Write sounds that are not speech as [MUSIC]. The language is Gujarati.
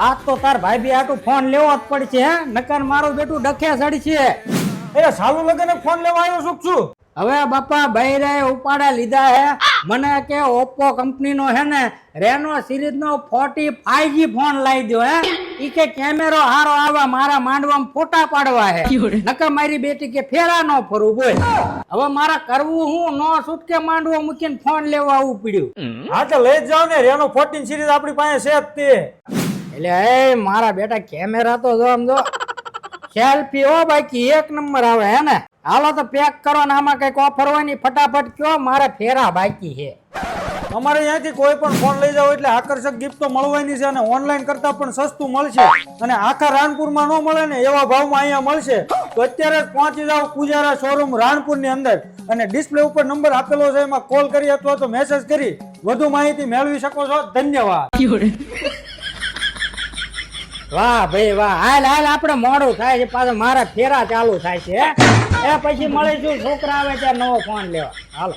આ તો તાર ભાઈ બી આટું ફોન લેવો જ પડશે હે? નકર મારું બેટું ડખે સડી છે. એ સાલું લગન ફોન લેવા આવ્યો છું છું હવે બાપા બૈરે ઉપાડા લીધા હે? મને કે ઓપ્પો કંપનીનો હે ને રેનો સિરીઝ નો ફોર્ટી જી ફોન લાવી દો હે? ઈ કે કેમેરો હારો આવે મારા માંડવામાં ફોટા પાડવા હે? નકર મારી બેટી કે ફેરા નો ફરવું બોલ. હવે મારા કરવું હું નો છૂટકે માંડવો મૂકીને ફોન લેવા આવવું પડ્યું. હા તો લઈ જ જાવ ને રેનો ફોર્ટીન સિરીઝ આપણી પાસે છે જ તે. એટલે એ મારા બેટા કેમેરા તો જો આમ જો. સેલ્ફી હો બાકી એક નંબર આવે હે ને? હાલો તો પેક કરો ને આમાં કંઈક ઓફર હોયની ફટાફટ કયો મારે ફેરા બાકી છે. અમારે અહીંયાથી કોઈ પણ ફોન લઈ જાવ એટલે આકર્ષક ગિફ્ટ તો મળવાની છે અને ઓનલાઈન કરતા પણ સસ્તું મળશે. અને આખા રાણપુરમાં ન મળે ને એવા ભાવમાં અહીંયા મળશે. તો અત્યારે જ પહોંચી જાવ પૂજારા શોરૂમ રાણપુરની અંદર. અને ડિસ્પ્લે ઉપર નંબર આપેલો છે એમાં કોલ કરી અથવા તો મેસેજ કરી. વધુ માહિતી મેળવી શકો છો. ધન્યવાદ. [LAUGHS] વાહ ભાઈ વાહ. હાલ હાલ, આપણે મોડું થાય છે. પાછો મારા ફેરા ચાલુ થાય છે એ પછી મળીશું. છોકરા આવે ત્યાં નવો ફોન લેવા. હાલો.